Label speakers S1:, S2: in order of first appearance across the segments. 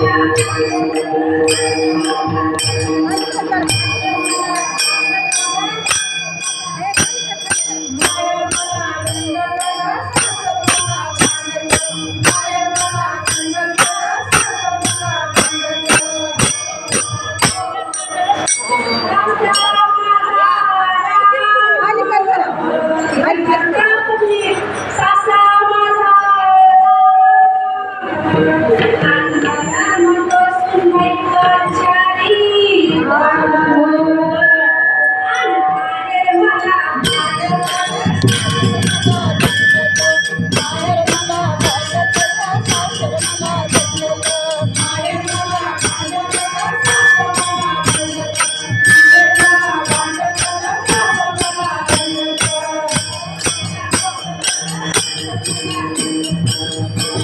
S1: Thank you.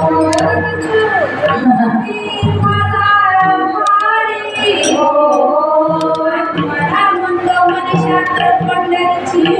S1: Thank you.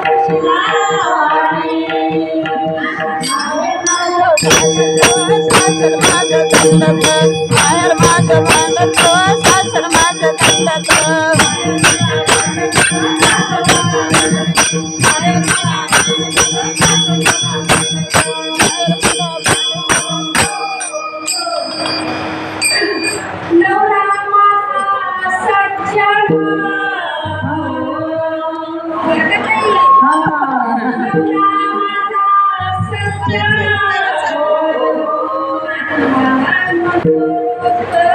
S2: बाहेर माझं मानतो
S1: Thank you.